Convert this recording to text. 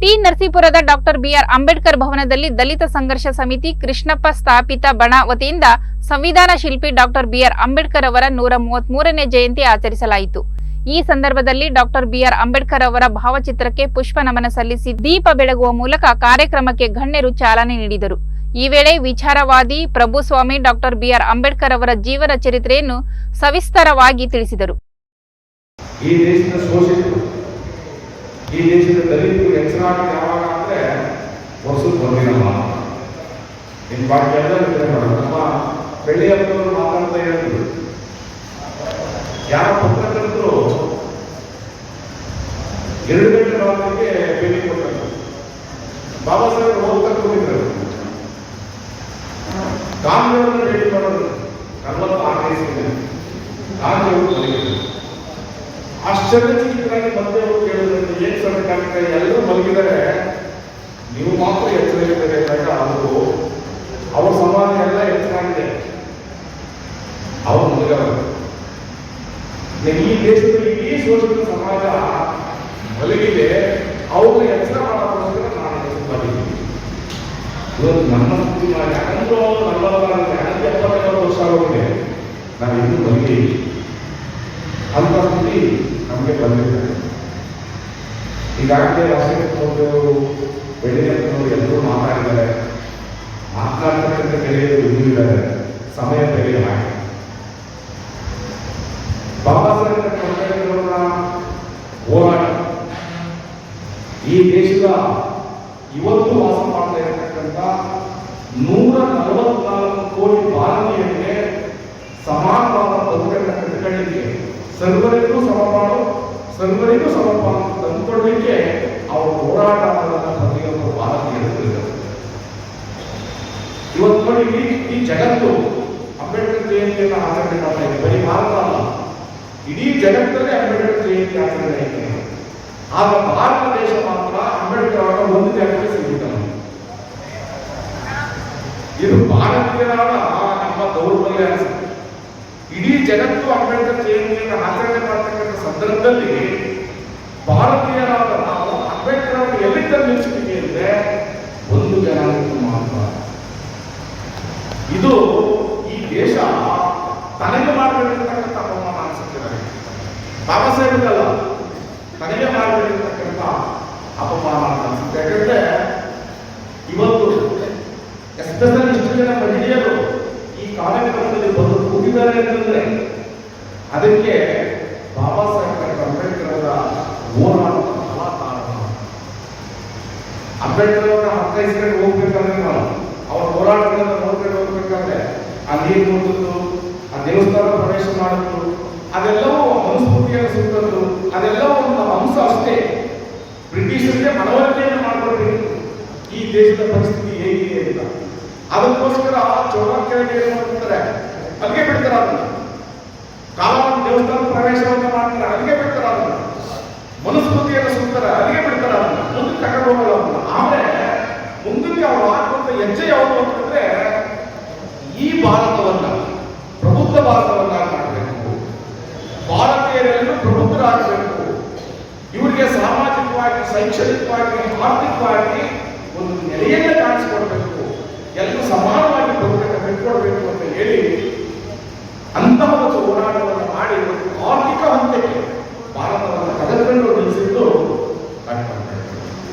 T ನರಸೀಪುರದ doctor BR Ambedkar ಭವನದಲ್ಲಿ ದಲಿತ ಸಂಘರ್ಷ ಸಮಿತಿ ಕೃಷ್ಣಪ್ಪ ಸ್ಥಾಪಿತ ಬಣ ವತಿಯಿಂದ ಸಂವಿಧಾನ ಶಿಲ್ಪಿ ಡಾಕ್ಟರ್ ಬಿಆರ್ ಅಂಬೇಡ್ಕರ್ ಅವರ ನೂರ ಮೂವತ್ಮೂರನೇ ಜಯಂತಿ ಆಚರಿಸಲಾಯಿತು. ಈ ಸಂದರ್ಭದಲ್ಲಿ ಡಾಕ್ಟರ್ ಬಿಆರ್ ಅಂಬೇಡ್ಕರ್ ಅವರ ಭಾವಚಿತ್ರಕ್ಕೆ ಪುಷ್ಪ ನಮನ ಸಲ್ಲಿಸಿ ದೀಪ ಬೆಳಗುವ ಮೂಲಕ ಕಾರ್ಯಕ್ರಮಕ್ಕೆ ಗಣ್ಯರು ಚಾಲನೆ ನೀಡಿದರು. ಈ ವೇಳೆ ವಿಚಾರವಾದಿ ಪ್ರಭುಸ್ವಾಮಿ ಡಾಕ್ಟರ್ ಬಿಆರ್ ಅಂಬೇಡ್ಕರ್ ಅವರ ಜೀವನ ಚರಿತ್ರೆಯನ್ನು ಸವಿಸ್ತರವಾಗಿ ತಿಳಿಸಿದರು. ಈ ದೇಶದ ದಲಿತರು ಹೆಚ್ಚರಾಗಿ ಯಾವಾಗ ಅಂದ್ರೆ ಹೊಸದು ಬಂದಿರಲ್ಲ ನಿಮ್ ಬಾಕಿ ಎಲ್ಲ ನಮ್ಮ ಬೆಳ್ಳಿ ಹಬ್ಬದವರು ಮಾತಾಡ್ತಾ ಹೇಳಿದ್ರು ಯಾರ ಪತ್ರಕರ್ತರು ಎರಡು ಗಂಟೆ ರಾತ್ರಿಗೆ ಭೇಟಿ ಕೊಟ್ಟರು. ಬಾಬಾ ಸಾಹೇಬ್ ಹೋಗ್ತಾ ಕೂತಿದ್ರು. ಕಾಂಗ್ರೆಸ್ ಭೇಟಿ ಮಾಡೋದು ನಲವತ್ತು ಆರು ಕಾಂಗ್ರೆಸ್ ಆಶ್ಚರ್ಯಚಕಿತರಾಗಿ ಮತ್ತೆ ಅವರು ಕೇಳಿದ್ರೆ, ಏನ್ ಸರ್ಕಾರಕ್ಕೆ ಎಲ್ಲರೂ ಮಲಗಿದರೆ ನೀವು ಮಾತ್ರ ಎಚ್ಚರಿಕೆ ಅವರು ಅವ್ರ ಸಮಾಜ ಎಲ್ಲ ಎಚ್ಚರಾಗಿದೆ ಅವರು ಮಲಗವರು ಈ ದೇಶದಲ್ಲಿ ಈ ಶೋಷಿತ ಸಮಾಜ ಮಲಗಿದೆ, ಅವರು ಎಚ್ಚರ ಮಾಡೋದ್ರೆ ನಾನು ಮಾಡಿದ್ದೀನಿ. ಇವತ್ತು ನಮ್ಮ ಸ್ಥಿತಿ ಮಾಡಿ ಯಾಕಂದ್ರೂ ನಲವತ್ತಾರು ಯಾಕಂದ್ರೆ ಎಪ್ಪತ್ತೈದು ವರ್ಷ ಆಗೋಗಿದೆ. ನಾನು ಇನ್ನೂ ಮಲಗಿದ್ದೀನಿ ಅಂತ ಸ್ಥಿತಿ ನಮಗೆ ಬಂದಿದ್ದಾರೆ. ಈಗಾಗಲೇ ರಾಷ್ಟ್ರೀಯವರು ಬೆಳೆಯವರು ಎಲ್ಲರೂ ಮಾತಾಡಿದ್ದಾರೆ. ಮಾತನಾಡ್ತಕ್ಕಂಥ ಗೆಳೆಯರು ಇನ್ನೂ ಇದ್ದಾರೆ. ಸಮಯ ಬೆಳೆಯ ಹಾಗೆ. ಬಾಬಾ ಸಾಹೇಬ್ ಅಂಬೇಡ್ಕರ್ ಹೋರಾಟ. ಈ ದೇಶದ ಇವತ್ತು ವಾಸ ಮಾಡ್ತಾ ಇರತಕ್ಕಂಥ ನೂರ ಸರ್ವರಿಗೂ ಸಮಪಾಲು ಸರ್ವರಿಗೂ ಸಮಪಾಲು ತಂದುಕೊಡ್ಲಿಕ್ಕೆ ಅವರು ಹೋರಾಟ ಮಾಡೋದನ್ನ ಪ್ರತಿಯೊಬ್ಬರು ಭಾರತೀಯರು ಇವತ್ತು ನೋಡಿ ಈ ಜಗತ್ತು ಅಂಬೇಡ್ಕರ್ ಜಯಂತಿಯನ್ನು ಆಚರಣೆ ಮಾಡ್ತಾ ಇದೆ. ಬರೀ ಭಾರತ ಅಲ್ಲ, ಇಡೀ ಜಗತ್ತಲ್ಲೇ ಅಂಬೇಡ್ಕರ್ ಜಯಂತಿ ಆಚರಣೆ ಇದೆ ಆಗ ಭಾರತ ದೇಶ ಮಾತ್ರ ಅಂಬೇಡ್ಕರ್ ಅವರ ಒಂದು ಜಾಗಕ್ಕೆ ಸಿಗುತ್ತಲ್ಲ. ಇದು ಭಾರತೀಯರಾದ ನಮ್ಮ ದೌರ್ಬಲ್ಯ ಅನ್ಸುತ್ತೆ. ಇಡೀ ಜಗತ್ತು ಅಂಬೇಡ್ಕರ್ ಜಯಂತಿಯನ್ನು ಆಚರಣೆ ಮಾಡತಕ್ಕಂಥ ಸಂದರ್ಭದಲ್ಲಿ ಭಾರತೀಯರಾದ ನಾವು ಅಂಬೇಡ್ಕರ್ ಅವರು ಎಲ್ಲಿ ತಂದು ನಿಲ್ಲಿಸ್ತೀವಿ ಅಂದ್ರೆ ಒಂದು ಜನಾಂಗಕ್ಕೆ ಮಾತ್ರ. ಇದು ಈ ದೇಶ ತನಗೆ ಮಾಡಬೇಕಿರ್ತಕ್ಕಂಥ ಅಪಮಾನ ಅನ್ಸುತ್ತೆ ನನಗೆ. ಬಾಬಾ ಸಾಹೇಬ್ಗಲ್ಲ ತನಗೆ ಮಾಡಬೇಕಿರ್ತಕ್ಕಂಥ ಅಪಮಾನ ಅಂತ ಅನ್ಸುತ್ತೆ. ಯಾಕಂದ್ರೆ ಇವತ್ತು ಎಸ್ಪೆಷಲಿ ಇಷ್ಟು ಜನ ಮಹಿಳೆಯರು ಈ ಕಾರ್ಯಕ್ರಮದಲ್ಲಿ ಕೂತಿದ್ದಾರೆ ಅಂತಂದ್ರೆ ಅದಕ್ಕೆ ಬಾಬಾ ಸಾಹೇಬ್ ಅಂಬೇಡ್ಕರ್ ಅವರ ಹೋರಾಟ ಬಹಳ ಕಾರಣ ಅಂಬೇಡ್ಕರ್ ಅವರ ಅರ್ಥೈಸ್ಕೊಂಡು ಹೋಗ್ಬೇಕಂದ್ರೆ ನಾವು ಅವ್ರ ಹೋರಾಟಗಳನ್ನ ನೋಡ್ಕೊಂಡು ಹೋಗ್ಬೇಕಾದ್ರೆ ಆ ನೀರು ಮುಟ್ಟಿದ್ದು ಆ ದೇವಸ್ಥಾನ ಪ್ರವೇಶ ಮಾಡಿದ್ದು ಅದೆಲ್ಲವೂ ಮನುಸ್ಮೃತಿಯನ್ನು ಸುತ್ತದ್ದು ಅದೆಲ್ಲವೂ ಒಂದು ಅಂಶ ಅಷ್ಟೇ. ಬ್ರಿಟಿಷರಿಗೆ ಮನವರಿಕೆಯನ್ನು ಮಾಡಿಕೊಡ್ಬೇಕು ಈ ದೇಶದ ಪರಿಸ್ಥಿತಿ ಹೇಗಿದೆ ಅಂತ. ಅದಕ್ಕೋಸ್ಕರ ಚೌಡಾಕ್ಯರಿಗೆ ಏನು ಮಾಡ್ತಾರೆ ಅಲ್ಲಿಗೆ ಬಿಡ್ತಾರೆ ಅದನ್ನ ಕಾಲವನ್ನು ದೇವಸ್ಥಾನ ಪ್ರವೇಶವನ್ನು ಮಾಡ್ತಾರೆ ಅಲ್ಲಿಗೆ ಬಿಡ್ತಾರೆ ಅದನ್ನ ಮನುಸ್ಮೃತಿಯನ್ನು ಸುತ್ತಾರೆ ಅಲ್ಲಿಗೆ ಬಿಡ್ತಾರೆ ಮುಂದಕ್ಕೆ ತಗೊಂಡು ಹೋಗಲ್ಲ ಆದ್ರೆ ಆಮೇಲೆ ಮುಂದಕ್ಕೆ ಅವರು ಹಾಕುವಂತ ಹೆಜ್ಜೆ ಯಾವುದು ಅಂತಂದ್ರೆ, ಈ ಭಾರತವನ್ನ, ಪ್ರಬುದ್ಧ ಭಾರತವನ್ನ ಮಾಡಬೇಕು. ಭಾರತೀಯರೆಲ್ಲರೂ ಪ್ರಬುದ್ಧರಾಗಬೇಕು. ಇವರಿಗೆ ಸಾಮಾಜಿಕವಾಗಿ, ಶೈಕ್ಷಣಿಕವಾಗಿ, ಆರ್ಥಿಕವಾಗಿ ಒಂದು ನೆಲೆಯನ್ನು ಕಾಣಿಸಿಕೊಡ್ಬೇಕು. ಎಲ್ಲರೂ ಸಮಾನವಾಗಿ ಬದುಕನ್ನು ಬಿಟ್ಕೊಡ್ಬೇಕು ಅಂತ ಹೇಳಿ, ಅಂತಹ ಒಂದು ಹೋರಾಟವನ್ನು ಮಾಡಿ ಆರ್ಥಿಕ ಹಂತಕ್ಕೆ ಭಾರತವನ್ನು